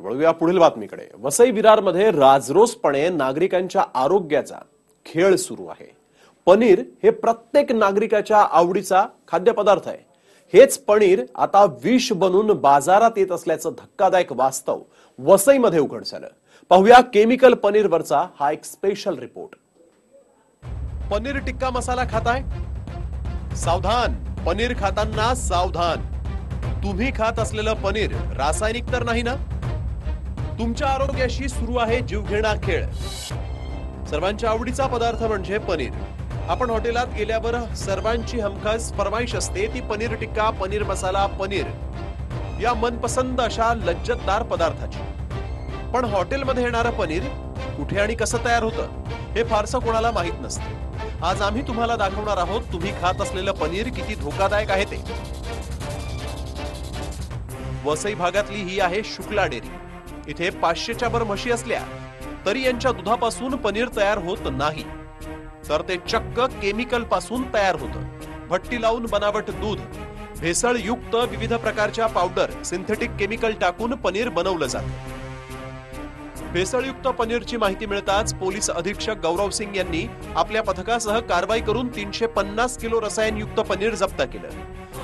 वळूया पुढील बातमीकडे. वसई विरारमध्ये राजरोसपणे नागरिकांच्या आरोग्याचा खेळ सुरू आहे. पनीर हे प्रत्येक नागरिकाच्या आवडीचा खाद्यपदार्थ आहे. हेच पनीर आता विष बनून बाजारात येत असल्याचं धक्कादायक वास्तव वसईमध्ये उघड झालं. पाहूया केमिकल पनीरवरचा हा एक स्पेशल रिपोर्ट पनीर टिक्का मसाला खाताय? सावधान. पनीर खाताना सावधान. तुम्ही खात असलेलं पनीर रासायनिक तर नाही ना? तुमच्या आरोग्याशी सुरू आहे जीवघेणा खेळ. सर्वांच्या आवडीचा पदार्थ म्हणजे पनीर. आपण हॉटेलात गेल्यावर सर्वांची हमखास फरमाईश असते ती पनीर टिक्का पनीर मसाला पनीर. या मनपसंद अशा लज्जतदार पदार्थाची. पण हॉटेलमध्ये येणारं पनीर कुठे आणि कसं तयार होतं हे फारसं कोणाला माहीत नसतं. आज आम्ही तुम्हाला दाखवणार आहोत तुम्ही खात असलेलं पनीर किती धोकादायक आहे ते. वसई भागातली ही आहे शुक्ला डेअरी. इथे पाचशेच्या वर म्हशी असल्या तरी यांच्या दुधापासून पनीर तयार होत नाही. तर ते चक्क केमिकलपासून तयार होतं. भट्टी लावून बनावट दूध भेसळयुक्त विविध प्रकारच्या पावडर सिंथेटिक केमिकल टाकून पनीर बनवलं जात. भेसळयुक्त पनीरची माहिती मिळताच पोलीस अधीक्षक गौरव सिंग यांनी आपल्या पथकासह कारवाई करून तीनशे पन्नास किलो रसायनयुक्त पनीर जप्त केलं.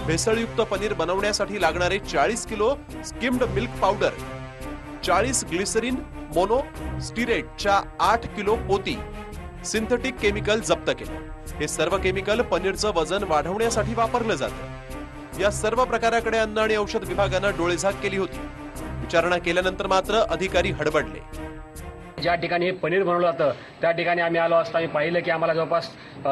भेसळयुक्त पनीर बनवण्यासाठी लागणारे चाळीस किलो स्किम्ड मिल्क पावडर चाळीस ग्लिसरीन मोनो स्टिरेटच्या आठ किलो पोती सिंथेटिक केमिकल जप्त केलं. हे सर्व केमिकल पनीरचं वजन वाढवण्यासाठी वापरलं जातं. या सर्व प्रकाराकडे अन्न आणि औषध विभागानं डोळेझाक केली होती. विचारणा केल्यानंतर मात्र अधिकारी हडबडले. ज्या ठिकाणी हे पनीर बनवलं जातं त्या ठिकाणी आम्ही आलो असता आम्ही पाहिलं की आम्हाला जवळपास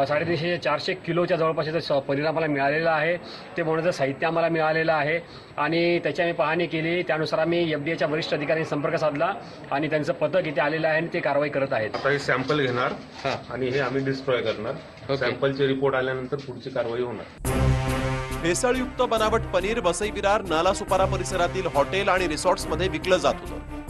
साडेतीनशे ते चारशे किलोच्या जवळपास स- पनीर आम्हाला मिळालेलं आहे. ते बनवण्याचं साहित्य आम्हाला मिळालेलं आहे. आणि त्याची आम्ही पाहणी केली. त्यानुसार आम्ही एफ डी एच्या वरिष्ठ अधिकाऱ्यांनी संपर्क साधला आणि त्यांचं पथक इथे आलेलं आहे आणि ते कारवाई करत आहेत. आता हे सॅम्पल घेणार आणि हे आम्ही डिस्ट्रॉय करणार. सॅम्पलचे रिपोर्ट आल्यानंतर पुढची कारवाई होणार. भेसळयुक्त बनावट पनीर वसई विरार नालासुपारा परिसरातील हॉटेल आणि रिसॉर्ट्समध्ये विकलं जात होतं.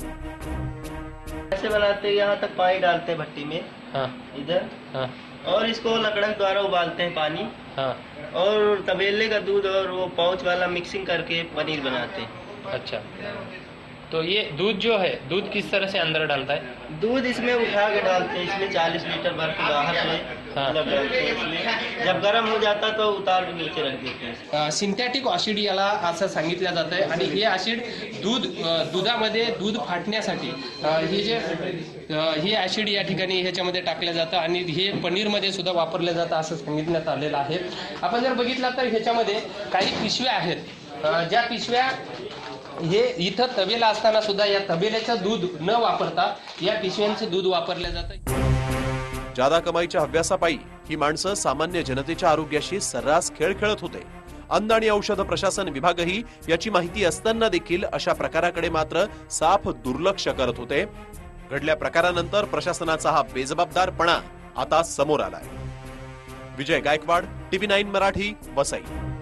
ऐसे बनाते हैं यहाँ तक पानी डालते हैं भट्टी में। हाँ। इधर। हाँ। और इसको लकड़क द्वारा उबालते हैं पानी। हाँ। और तबेले का दूध और वो पाउच वाला मिक्सिंग करके पनीर बनाते हैं। अच्छा। तो ये दूध जो है दूध किस तरह से अंदर डालता है? दूध इसमें उठा के डालते हैं इसमें चालीस लीटर भर के बाहर से। हाँ। जब गर्म हो जाता तो उतार नीचे रख देते हैं। सिंथेटिक ऑसिड याला असं सांगितलं जातं आहे आणि हे ॲसिड दूध दुधामध्ये दूध फाटण्यासाठी हे जे हे ॲसिड या ठिकाणी ह्याच्यामध्ये टाकलं जातं आणि हे पनीरमध्ये सुद्धा वापरलं जातं असं सांगितण्यात आलेलं आहे. आपण जर बघितलं तर ह्याच्यामध्ये काही पिशव्या आहेत. ज्या पिशव्या हे इथं तबेला असताना सुद्धा या तबेल्याचं दूध न वापरता या पिशव्यांचं दूध वापरलं जातं. जादा कमाईच्या हव्यासापायी ही माणसं सामान्य जनतेच्या आरोग्याशी सर्रास खेळ खेळत होते. अन्न आणि औषध प्रशासन विभागही याची माहिती असताना देखील अशा प्रकाराकडे मात्र साफ दुर्लक्ष करत होते. घडल्या प्रकारानंतर प्रशासनाचा हा बेजबाबदारपणा आता समोर आलाय. Vijay Gaikwad TV nine Marathi Vasai.